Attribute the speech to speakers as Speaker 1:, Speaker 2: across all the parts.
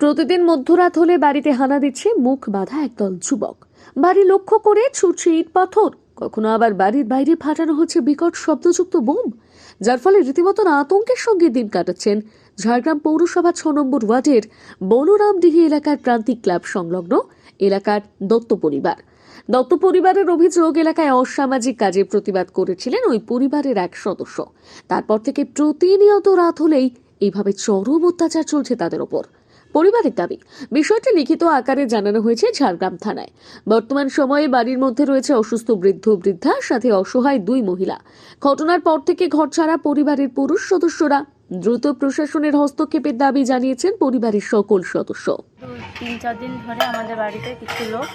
Speaker 1: প্রতিদিন মধ্যরাত হলে বাড়িতে হানা দিচ্ছে মুখ বাঁধা একদল যুবক। বাড়ি লক্ষ্য করে ছুটছে ইট পাথর। কখনো আবার বাড়ির বাইরে ফাটানো হচ্ছে বিকট শব্দযুক্ত বোম, যার ফলে রীতিমতন আতঙ্কের সঙ্গে দিন কাটাচ্ছেন ঝাড়গ্রাম পৌরসভা ছ নম্বর ওয়ার্ডের বলরামডিহি এলাকার প্রান্তিক ক্লাব সংলগ্ন এলাকার দত্ত পরিবার। দত্ত পরিবারের অভিযোগ, এলাকায় অসামাজিক কাজে প্রতিবাদ করেছিলেন ওই পরিবারের এক সদস্য। তারপর থেকে প্রতিনিয়ত রাত হলেই এইভাবে চরম অত্যাচার চলছে তাদের ওপর। পরিবারের দাবি। বিষয়টি লিখিত আকারে জানানো হয়েছে ঝাড়গ্রাম থানায়। বর্তমান সময়ে বাড়ির মধ্যে রয়েছে অসুস্থ বৃদ্ধ বৃদ্ধা, সাথে অসহায় দুই মহিলা। ঘটনার পর থেকে ঘর ছাড়া পরিবারের পুরুষ সদস্যরা দ্রুত প্রশাসনের হস্তক্ষেপের দাবি জানিয়েছেন পরিবারের সকল সদস্য।
Speaker 2: তিন, চার দিন ধরে আমাদের বাড়িতে কিছু লোক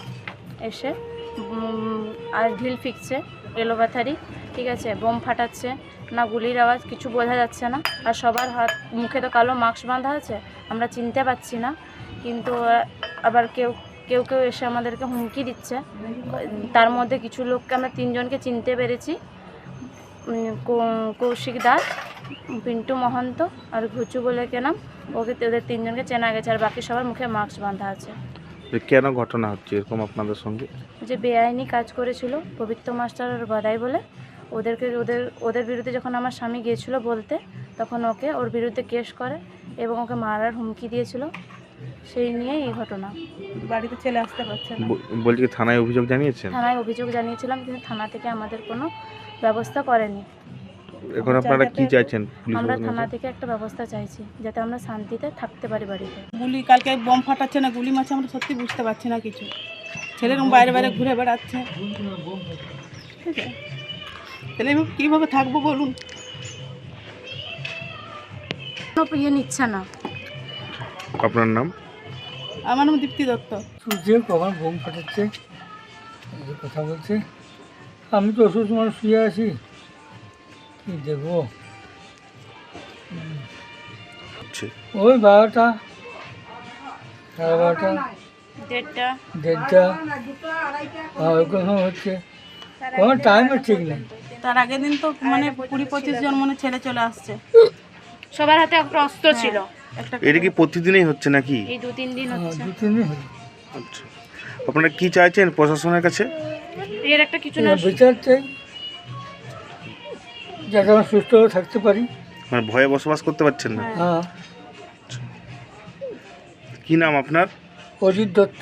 Speaker 2: এসে আর ঢিল ফিকছে এলোপাথারি ঠিক আছে বোম ফাটাচ্ছে না গুলির আওয়াজ কিছু বোঝা যাচ্ছে না। আর সবার হাত মুখে তো কালো মাস্ক বাঁধা আছে আমরা চিনতে পারছি না। কিন্তু আবার কেউ কেউ কেউ এসে আমাদেরকে হুমকি দিচ্ছে। তার মধ্যে কিছু লোককে আমরা তিনজনকে চিনতে পেরেছি। কৌশিক দাস পিন্টু মহন্ত আর ঘুচু বলে কে নাম ওকে ওদের তিনজনকে চেনা গেছে আর বাকি সবার মুখে মাস্ক বাঁধা আছে।
Speaker 3: কেন ঘটনা হচ্ছে এরকম আপনাদের সঙ্গে?
Speaker 2: যে বেআইনি কাজ করেছিল পবিত্র মাস্টার গদাই বলে। ওদেরকে ওদের ওদের বিরুদ্ধে যখন আমার স্বামী গিয়েছিল বলতে তখন ওকে ওর বিরুদ্ধে কেস করে এবং ওকে মারার হুমকি দিয়েছিল। সেই নিয়ে এই ঘটনা।
Speaker 4: বাড়িতে ছেলে আসতে পারছে না।
Speaker 3: বলছি থানায় অভিযোগ জানিয়েছেন?
Speaker 2: থানায় অভিযোগ জানিয়েছিলাম কিন্তু থানা থেকে আমাদের কোনো ব্যবস্থা করেনি।
Speaker 3: এখন আপনারা কি চাইছেন
Speaker 2: আমরা থানা থেকে একটা ব্যবস্থা চাইছি যাতে আমরা শান্তিতে থাকতে পারি বাড়িতে।
Speaker 4: গুলি কালকে বোম ফাটাচ্ছে না গুলি মারছে আমরা সত্যি বুঝতে পারছি না কিছু। ছেলেরকম বাইরে বাইরে ঘুরে বেড়াচ্ছে। ঠিক আছে। তাহলে এবার কীভাবে থাকব বলুন?
Speaker 2: ইয়ে নিচ্ছে না।
Speaker 3: আপনার নাম?
Speaker 4: আমার নাম দীপ্তি দত্ত।
Speaker 5: শুনছে কখন বোম ফাটাচ্ছে কথা বলছে। আমি তো অসুস্থ মানুষ শুয়ে আছি। কি দেখব ওই বারোটা। সাড়ে বারোটা।
Speaker 2: ডেটটা
Speaker 5: দেড়টা। হ্যাঁ ওই কোনো হচ্ছে? কোনো টাইমের ঠিক নেই।
Speaker 4: তার আগের দিন তো মানে কুড়ি পঁচিশ জন মনে ছেলে চলে আসছে।
Speaker 2: সবার হাতে একটা অস্ত্র ছিল।
Speaker 4: একটা
Speaker 3: এটা কি প্রতিদিনই হচ্ছে নাকি?
Speaker 2: এই দু তিন দিন
Speaker 5: হ্যাঁ,
Speaker 2: হচ্ছে।
Speaker 5: দু তিন দিন হলো
Speaker 3: আচ্ছা। আপনারা কি চাইছেন প্রশাসনের কাছে?
Speaker 2: এর একটা কিছু না
Speaker 5: বিচার চাই। যাতে আমরা সুস্থভাবে থাকতে পারি।
Speaker 3: মানে ভয়ে বসবাস করতে পারছেন না?
Speaker 5: হ্যাঁ।
Speaker 3: কি নাম আপনার?
Speaker 5: অজিত দত্ত।